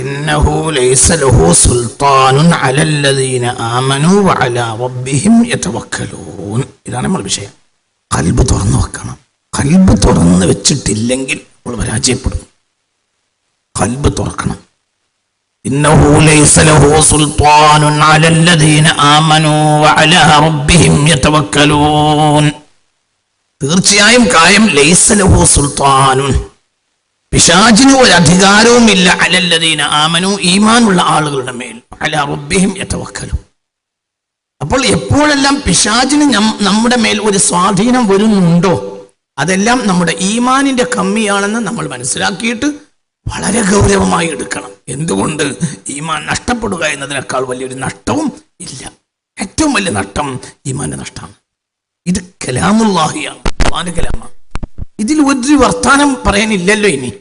ഇന്നഹു ലൈസ ലഹു സുൽത്താനുൻ അലല്ലദീന ആമനു വഅലാ റബ്ബിഹിം യതവക്കലൂൻ. ഇതാണ് നമ്മൾ വിഷയം. കൽബ് തുറന്നു വെക്കണം. കൽബ് തുറന്നു വെച്ചിട്ടില്ലെങ്കിൽ നമ്മൾ പരാജയപ്പെടും. കൽബ് തുറക്കണം. ഇന്നഹു له سلطان على അലല്ലദീന آمنوا وعلى റബ്ബിഹിം യതവക്കലൂൻ. തീർച്ചയായും കായം ലൈസലഹു സുൽത്താനുൻ പിശാചിന് ഒരു അധികാരവും ഇല്ല അലല്ലതീന ആമനു ഈമാനുള്ള ആളുകളുടെ മേൽ. അല റുബിഹിം യഥവക്കലും അപ്പോൾ എപ്പോഴെല്ലാം പിശാചിന് നമ്മുടെ മേൽ ഒരു സ്വാധീനം വരുന്നുണ്ടോ അതെല്ലാം നമ്മുടെ ഈമാനിന്റെ കമ്മിയാണെന്ന് നമ്മൾ മനസ്സിലാക്കിയിട്ട് വളരെ ഗൗരവമായി എടുക്കണം. എന്തുകൊണ്ട്? ഈമാൻ നഷ്ടപ്പെടുക എന്നതിനേക്കാൾ വലിയൊരു നഷ്ടവും ഇല്ല. ഏറ്റവും വലിയ നഷ്ടം ഈമാന്റെ നഷ്ടമാണ്. ഇത് കലാമുല്ലാഹിയാണ്. കലാമാണ്. ഇതിൽ ഒരു വർത്താനം പറയാനില്ലല്ലോ ഇനി.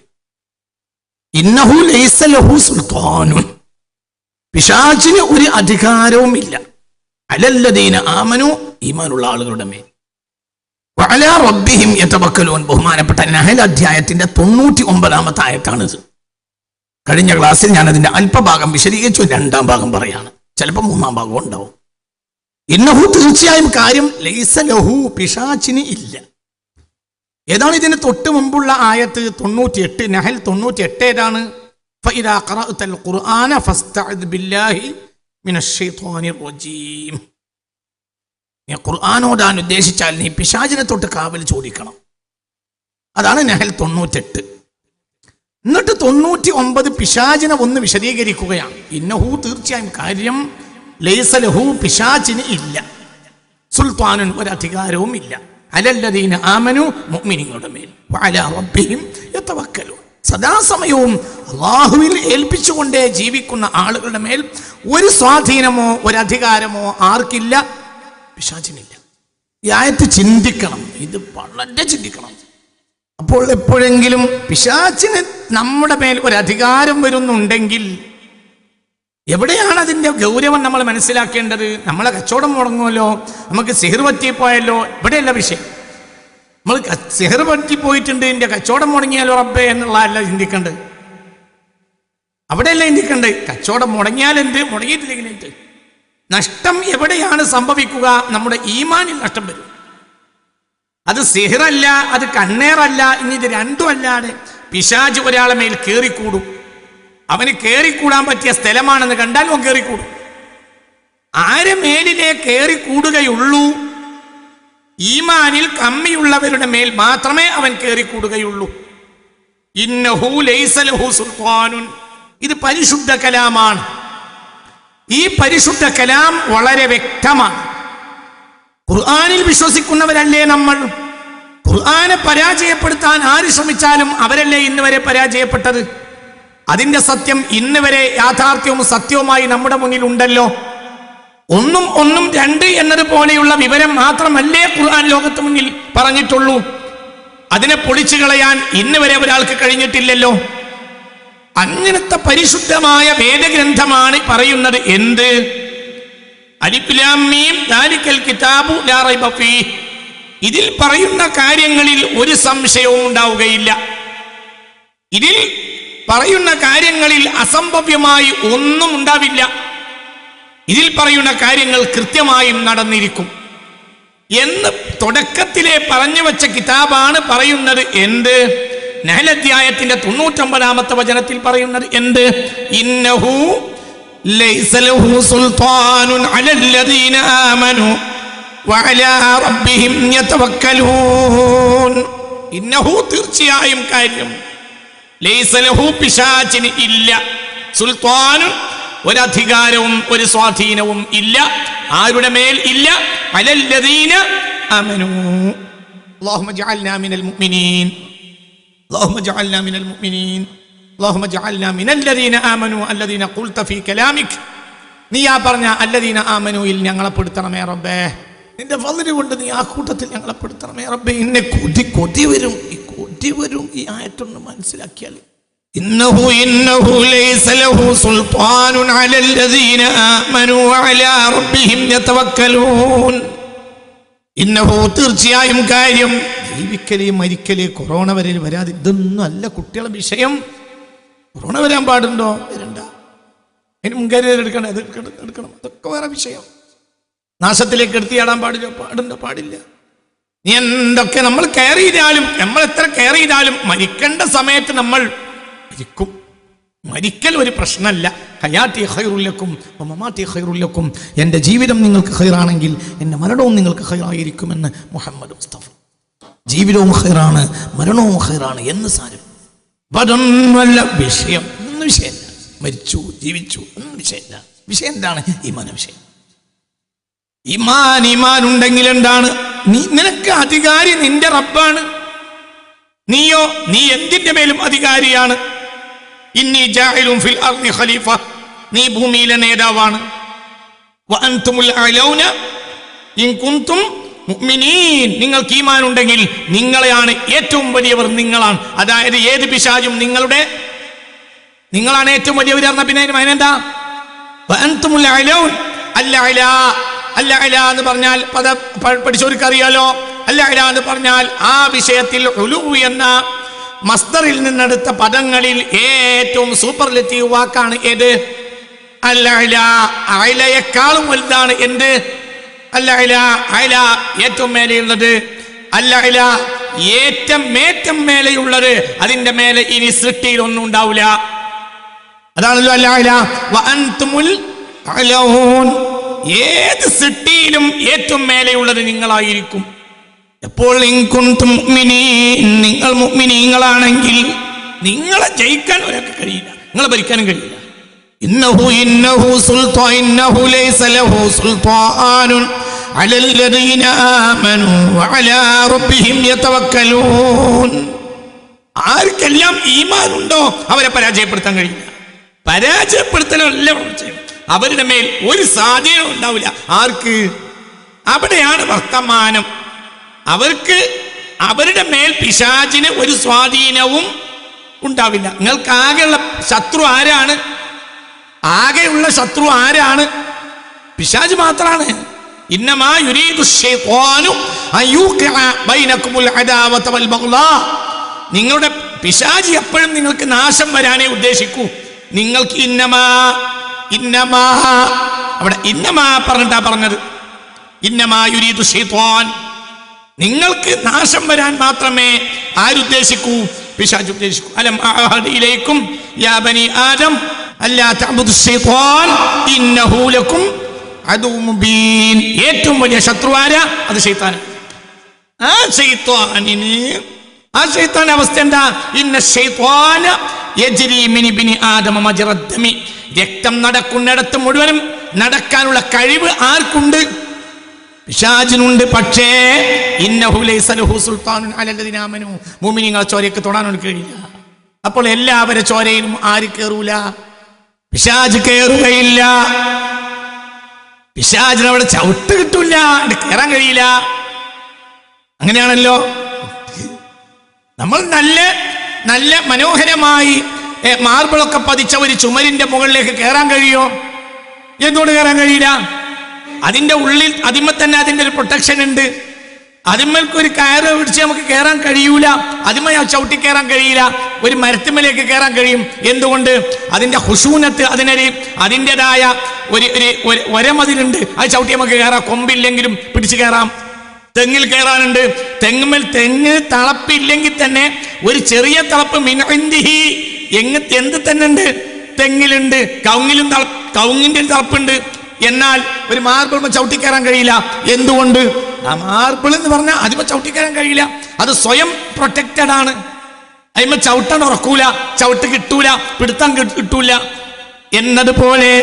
ഇന്നഹു ലൈസലഹു ലഹു സുൽത്താനുൻ. പിശാചിന് ഒരു അധികാരവും ഇല്ല. അലല്ലദീന ആമനു ഈമാനുള്ള ആളുകളുടെ മേൽ. വഅലാ റബ്ബിഹിം യതവക്കലൂൻ. ബഹുമാനപ്പെട്ട നഹൽ അധ്യായത്തിന്റെ തൊണ്ണൂറ്റി ഒമ്പതാമത്തെ ആയത്താണിത്. കഴിഞ്ഞ ക്ലാസ്സിൽ ഞാൻ അതിന്റെ അല്പഭാഗം വിശദീകരിച്ചു രണ്ടാം ഭാഗം പറയാണ്. ചിലപ്പോൾ മൂന്നാം ഭാഗം ഉണ്ടാവും. ഇന്നഹു തീർച്ചയായും കാര്യം ലൈസ ലഹു പിശാചിന് ഇല്ല. ഏതാണ് ഇതിന് തൊട്ട് മുമ്പുള്ള ആയത്ത്? തൊണ്ണൂറ്റി എട്ട് നഹൽ തൊണ്ണൂറ്റി എട്ട് ഏതാണ് ഖുർആാനോടാൻ ഉദ്ദേശിച്ചാൽ നീ പിശാചിനെ തൊട്ട് കാവൽ ചോദിക്കണം. അതാണ് നഹൽ തൊണ്ണൂറ്റെട്ട് എന്നിട്ട് തൊണ്ണൂറ്റി ഒമ്പത് പിശാചിനെ ഒന്ന് വിശദീകരിക്കുകയാണ്. ഇന്നഹു തീർച്ചയായും കാര്യം ലൈസലഹു പിശാചിന് ഇല്ല. സുൽത്താനും ഒരധികാരവും ഇല്ല അലല്ലദീന ആമനു മുഅ്മിനീങ്ങളുടെ മേൽ. വഅലാ റബ്ബിഹിം യതവക്കലു സദാസമയവും അള്ളാഹുവിൽ ഏൽപ്പിച്ചുകൊണ്ടേ ജീവിക്കുന്ന ആളുകളുടെ മേൽ ഒരു സ്വാധീനമോ ഒരു അധികാരമോ ആർക്കില്ല? പിശാചിനില്ല. ഈ ആയത്ത് ചിന്തിക്കണം. ഇത് വളരെ ചിന്തിക്കണം. അപ്പോൾ എപ്പോഴെങ്കിലും പിശാചിന് നമ്മുടെ മേൽ ഒരു അധികാരം വരുന്നുണ്ടെങ്കിൽ എവിടെയാണ് അതിന്റെ ഗൗരവം നമ്മൾ മനസ്സിലാക്കേണ്ടത്? നമ്മളെ കച്ചവടം മുടങ്ങുമല്ലോ? നമുക്ക് സിഹിർ പറ്റിപ്പോയല്ലോ ഇവിടെയല്ല വിഷയം. നമ്മൾ സിഹിർ പറ്റിപ്പോയിട്ടുണ്ട് എന്റെ കച്ചവടം മുടങ്ങിയാലോ റബ്ബേ എന്നുള്ളതല്ല ചിന്തിക്കേണ്ടത്. അവിടെയല്ല ചിന്തിക്കേണ്ടത്. കച്ചവടം മുടങ്ങിയാൽ എന്ത് മുടങ്ങിയിട്ടില്ലെങ്കിൽ എന്ത്? നഷ്ടം എവിടെയാണ് സംഭവിക്കുക? നമ്മുടെ ഈമാനിൽ നഷ്ടം വരും. അത് സിഹിറല്ല അത് കണ്ണേറല്ല ഇനി ഇത് രണ്ടും അല്ലാതെ പിശാജ് ഒരാളെ മേൽ കയറിക്കൂടും അവന് കയറിക്കൂടാൻ പറ്റിയ സ്ഥലമാണെന്ന് കണ്ടാൽ അവൻ കയറിക്കൂടും ആരെ മേലിലെ കയറിക്കൂടുകയുള്ളൂ ഈമാനിൽ കമ്മിയുള്ളവരുടെ മേൽ മാത്രമേ അവൻ കയറിക്കൂടുകയുള്ളൂ ഇന്നഹു ഇത് പരിശുദ്ധ കലാമാണ്. ഈ പരിശുദ്ധ കലാം വളരെ വ്യക്തമാണ്. ഖുർആാനിൽ വിശ്വസിക്കുന്നവരല്ലേ നമ്മൾ? ഖുർആാനെ പരാജയപ്പെടുത്താൻ ആര് ശ്രമിച്ചാലും അവരല്ലേ ഇന്ന് വരെ പരാജയപ്പെട്ടത്? അതിന്റെ സത്യം ഇന്ന് വരെ യാഥാർത്ഥ്യവും സത്യവുമായി നമ്മുടെ മുന്നിൽ ഉണ്ടല്ലോ. ഒന്നും ഒന്നും രണ്ട് എന്നതുപോലെയുള്ള വിവരം മാത്രമല്ലേ ഖുർആൻ ലോകത്ത് മുന്നിൽ പറഞ്ഞിട്ടുള്ളൂ. അതിനെ പൊളിച്ചു കളയാൻ ഇന്ന് വരെ ഒരാൾക്ക് കഴിഞ്ഞിട്ടില്ലല്ലോ. അങ്ങനത്തെ പരിശുദ്ധമായ വേദഗ്രന്ഥമാണ് പറയുന്നത് എന്ത്? കിതാബു. ഇതിൽ പറയുന്ന കാര്യങ്ങളിൽ ഒരു സംശയവും ഉണ്ടാവുകയില്ല. ഇതിൽ പറയുന്ന കാര്യങ്ങളിൽ അസംഭവ്യമായി ഒന്നും ഉണ്ടാവില്ല. ഇതിൽ പറയുന്ന കാര്യങ്ങൾ കൃത്യമായും നടന്നിരിക്കും. എന്ന് തുടക്കത്തിലെ പറഞ്ഞു വെച്ച കിതാബാണ് പറയുന്നത് എന്ത്? നഹലധ്യായത്തിന്റെ തൊണ്ണൂറ്റൊമ്പതാമത്തെ വചനത്തിൽ പറയുന്നത് എന്ത്? ഇന്നഹു ഇന്നഹു തീർച്ചയായും കാര്യം പിശാചിന് ഇല്ല. സുൽത്താനും ഒരധികാരവും ഒരു സ്വാധീനവും ഇല്ല. ആരുടെ മേൽ ഇല്ല? അലല്ലദീന അമനു. اللهم اجعلنا من المؤمنين اللهم اجعلنا من المؤمنين اللهم اجعلنا من الذين آمنوا الذين قلت في كلامك നീ ആ പറഞ്ഞ അല്ലദീന ആമനുയിൽ ഞങ്ങളെ പെടുത്തണമേ റബ്ബേ. നിന്റെ വളരെ കൊണ്ട് നീ ആ കൂട്ടത്തിൽ ഞങ്ങളെ പെടുത്തണമേ റബ്ബേ. ഇന്നെ കൊതി കൊതി വരും. തെറ്റി വരും ഈ ആയത്തൊന്ന് മനസ്സിലാക്കിയാൽ ഇന്നഹു ഇന്നഹു ലൈസ ലഹു റബ്ബിഹിം യതവക്കലൂൻ. ഇന്നഹു തീർച്ചയായും കാര്യം ജീവിക്കലേ മരിക്കലേ കൊറോണ വരെ വരാതെ ഇതൊന്നും അല്ല കുട്ടികളെ വിഷയം. കൊറോണ വരാൻ പാടുണ്ടോ? വരണ്ട. അതിന് മുൻകരുതൽ എടുക്കണം എടുക്കണം അതൊക്കെ വേറെ വിഷയം. നാശത്തിലേക്ക് എടുത്തിയാടാൻ പാടില്ല പാടുണ്ടോ? പാടില്ല. നീ എന്തൊക്കെ നമ്മൾ കെയർ ചെയ്താലും നമ്മൾ എത്ര കെയർ ചെയ്താലും മരിക്കേണ്ട സമയത്ത് നമ്മൾ മരിക്കും. മരിക്കൽ ഒരു പ്രശ്നമല്ല. ഹയാത്തി ഹൈറുല്ലക്കും മമാത്തി ഹൈറുല്ലക്കും എന്റെ ജീവിതം നിങ്ങൾക്ക് ഹൈറാണെങ്കിൽ എന്റെ മരണവും നിങ്ങൾക്ക് ഹൈറായിരിക്കുമെന്ന് മുഹമ്മദ് മുസ്തഫ. ജീവിതവും ഹൈറാണ് മരണവും ഹൈറാണ് എന്ന് സാരം. അതൊന്നുമല്ല വിഷയം. ഒന്നും വിഷയമല്ല. മരിച്ചു ജീവിച്ചു ഒന്നും വിഷയമല്ല. വിഷയം എന്താണ്? ഈമാന വിഷയം. ഇമാൻ ഇമാൻ ഉണ്ടെങ്കിൽ എന്താണ്? നീ നിനക്ക് അധികാരി നിന്റെ റബ്ബാണ്. നീയോ നീ എന്തിന്റെ മേലും അധികാരിയാണ്? ഇന്നി ജാഹിലും ഫിൽ ഖലീഫ നീ ഭൂമിയിലെ നേതാവാണ്. വഅൻതുമുൽ അലൗന ഇൻ നിങ്ങൾക്ക് ഈമാൻ ഉണ്ടെങ്കിൽ നിങ്ങളെയാണ് ഏറ്റവും വലിയവർ നിങ്ങളാണ്. അതായത് ഏത് പിശാചും നിങ്ങളുടെ നിങ്ങളാണ് ഏറ്റവും വലിയവർ പിന്നെ അതിന് അതിനെന്താ അല്ല അല. അല്ല അല എന്ന് പറഞ്ഞാൽ പദ പഠിച്ചവർക്കറിയാലോ. അല്ല അല എന്ന് പറഞ്ഞാൽ ആ വിഷയത്തിൽ എന്ന മസ്തറിൽ നിന്നെടുത്ത പദങ്ങളിൽ ഏറ്റവും സൂപ്പർലെറ്റീവ് വാക്കാണ് ഏത്? അല്ല അല അയലയെക്കാളും വലുതാണ് എന്ത്? അല്ല അല അയല ഏറ്റവും മേലെയുള്ളത്. അല്ല അല ഏറ്റം മേറ്റം മേലെയുള്ളത്. അതിന്റെ മേലെ ഇനി സൃഷ്ടിയിൽ ഒന്നും ഉണ്ടാവില്ല. അതാണല്ലോ അല്ല അല അലൗൻ ഏത് സിട്ടിയിലും ഏറ്റവും മേലെയുള്ളത് നിങ്ങളായിരിക്കും. എപ്പോൾ നിങ്ങൾ മുഅ്മിനീങ്ങളാണെങ്കിൽ നിങ്ങളെ ജയിക്കാൻ ഒരാൾക്ക് കഴിയില്ല നിങ്ങളെ ഭരിക്കാനും കഴിയില്ല. ഇന്നഹു ഇന്നഹു സുൽത്താൻ ഇന്നഹു ലൈസ ലഹു സുൽത്താനുൻ അലല്ലദീന ആമനു വഅലാ റബ്ബിഹിം യതവക്കലൂൻ. ആർക്കെല്ലാം ഈമാനുണ്ടോ? അവരെ പരാജയപ്പെടുത്താൻ കഴിയില്ല. പരാജയപ്പെടുത്തലല്ല വിഷയം അവരുടെ മേൽ ഒരു സ്വാധീനം ഉണ്ടാവില്ല. ആർക്ക്? അവിടെയാണ് വർത്തമാനം. അവർക്ക് അവരുടെ മേൽ പിശാചിന് ഒരു സ്വാധീനവും ഉണ്ടാവില്ല. നിങ്ങൾക്ക് ആകെയുള്ള ശത്രു ആരാണ്? ആകെയുള്ള ശത്രു ആരാണ്? പിശാജ് മാത്രമാണ് അദാവത വൽ ബഗ്ളാ നിങ്ങളുടെ പിശാജ് എപ്പോഴും നിങ്ങൾക്ക് നാശം വരാനേ ഉദ്ദേശിക്കൂ. നിങ്ങൾക്ക് ഇന്നമാ ഇന്നമാ അവിടെ ഇന്നമാ പറഞ്ഞിട്ടാ പറഞ്ഞത്. ഇന്നമായുരീതു ശൈത്വാൻ. നിങ്ങൾക്ക് നാശം വരാൻ മാത്രമേ ആരുദ്ദേശിക്കൂ? പിശാജ് ഉദ്ദേശിക്കൂ. അലം അഅഹദ് ഇലൈക്കും യാ ബനി ആദം അല്ലാ തഅബുദു ശൈത്വാൻ ഇന്നഹു ലക്കും അദുവ്വു മുബീൻ. ഏറ്റവും വലിയ ശത്രുവാര അത് ശൈത്താൻ. ആ ശൈത്വാനിന് ആ ശൈത്താന്റെ അവസ്ഥ എന്താ? ഇന്ന മജ്റദ്ദമി. രക്തം നടക്കുന്നിടത്ത് മുഴുവനും നടക്കാനുള്ള കഴിവ് ആർക്കുണ്ട്? പിശാചിനുണ്ട്. പക്ഷേ മുഅ്മിനീങ്ങളെ ചോരയ്ക്ക് തൊടാൻ കഴിയില്ല. അപ്പോൾ എല്ലാവരും ചോരയിലും ആര് കയറൂല പിശാജ് കയറുകയില്ല പിശാജിന് അവിടെ ചവിട്ട് കിട്ടൂല. കയറാൻ കഴിയില്ല. അങ്ങനെയാണല്ലോ. നമ്മൾ നല്ല നല്ല മനോഹരമായി മാർബിളൊക്കെ പതിച്ച ഒരു ചുമരിന്റെ മുകളിലേക്ക് കയറാൻ കഴിയോ? എന്തുകൊണ്ട് കയറാൻ കഴിയില്ല? അതിന്റെ ഉള്ളിൽ അതിന്മേൽ തന്നെ അതിന്റെ ഒരു പ്രൊട്ടക്ഷൻ ഉണ്ട്. അതിന്മേൽക്ക് ഒരു കയറ് പിടിച്ച് നമുക്ക് കയറാൻ കഴിയൂല. അതിമ ചവിട്ടി കയറാൻ കഴിയില്ല. ഒരു മരത്തിമ്മലേക്ക് കയറാൻ കഴിയും. എന്തുകൊണ്ട്? അതിന്റെ ഹുസൂനത്ത് അതിനൊരു അതിന്റെതായ ഒരു ഒരു ഒരമതിലുണ്ട് അത് ചവിട്ടി നമുക്ക് കയറാം. കൊമ്പില്ലെങ്കിലും പിടിച്ച് കയറാം. തെങ്ങിൽ കയറാനുണ്ട്. തെങ്ങുമേൽ തെങ്ങ് തളപ്പില്ലെങ്കിൽ തന്നെ ഒരു ചെറിയ തളപ്പ് മിനഹിന്ദിഹി എങ്ങ് എന്ത് തന്നെ ഉണ്ട്? തെങ്ങിലുണ്ട്. കൗങ്ങിലും തള കൗങ്ങിന്റെ തളപ്പുണ്ട്. എന്നാൽ ഒരു മാർബിൾ ചവിട്ടി കയറാൻ കഴിയില്ല. എന്തുകൊണ്ട്? ആ മാർബിൾ എന്ന് പറഞ്ഞാൽ അതിമ ചവിട്ടി കയറാൻ കഴിയില്ല. അത് സ്വയം പ്രൊട്ടക്റ്റഡ് ആണ്. അതിമ ചവിട്ടാൻ ഉറക്കൂല ചവിട്ട് കിട്ടൂല പിടുത്തം കിട്ടൂല. എന്നതുപോലെ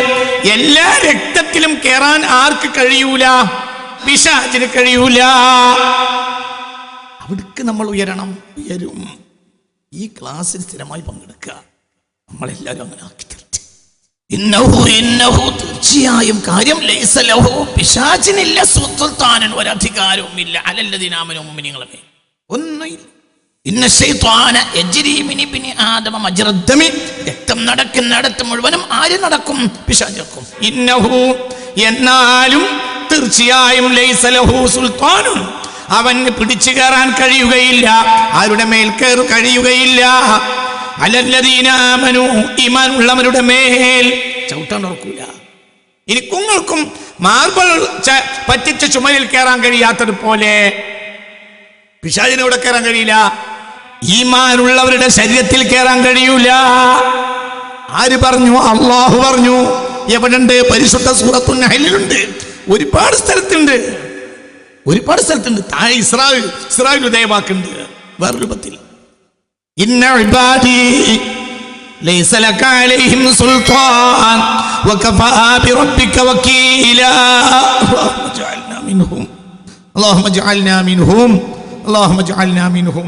എല്ലാ രക്തത്തിലും കയറാൻ ആർക്ക് കഴിയൂല? പിശാചിന് കഴിയൂല. അവിടേക്ക് നമ്മൾ ഉയരണം ഉയരും. ഈ ക്ലാസ്സിൽ സ്ഥിരമായി പങ്കെടുക്കുക. നമ്മളെല്ലാവരും അങ്ങനെ ആക്കി തീർച്ചു ഇന്നഹു ഇന്നഹു തീർച്ചയായും കാര്യം ലൈസ ലഹു. പിശാചിനില്ല സുൽത്താനൻ ഒരധികാരവും ഇല്ല അലല്ലതിനാമനും മുമിനിങ്ങളെ ഒന്നുമില്ല. രക്തം നടക്കുന്നിടത്ത് മുഴുവനും ആര് നടക്കും? പിശാചക്കും ഇന്നഹു എന്നാലും തീർച്ചയായും സുൽത്താനും അവന് പിടിച്ചു കയറാൻ കഴിയുകയില്ല. ആരുടെ മേൽ കയറു കഴിയുകയില്ല. അലല്ലതീനാമനു ഈമാൻ ഉള്ളവരുടെ മേൽ. ചവിട്ടാൻ ഓർക്കൂല ഇനി കുങ്ങൾക്കും മാർബിൾ പറ്റിച്ച ചുമലിൽ കയറാൻ കഴിയാത്തതുപോലെ പോലെ. പിശാചിനോടെ കയറാൻ കഴിയില്ല? ഈമാനുള്ളവരുടെ ശരീരത്തിൽ കയറാൻ കഴിയൂല. ആര് പറഞ്ഞു? അള്ളാഹു പറഞ്ഞു. എവിടെണ്ട് പരിശുദ്ധ സൂറത്തു നഹലിലുണ്ട്. ഒരുപാട് സ്ഥലത്തുണ്ട് ഒരുപാട് സ്ഥലത്തുണ്ട് താഴെ ഇസ്രായേൽ ഇസ്രായേൽ ഉദയവാക്കുണ്ട് വേറെ രൂപത്തിൽ ഇന്ന ഇബാദി ليس لك عليهم سلطان وكفى بربك وكيلا اللهم اجعلنا منهم اللهم اجعلنا منهم اللهم اجعلنا منهم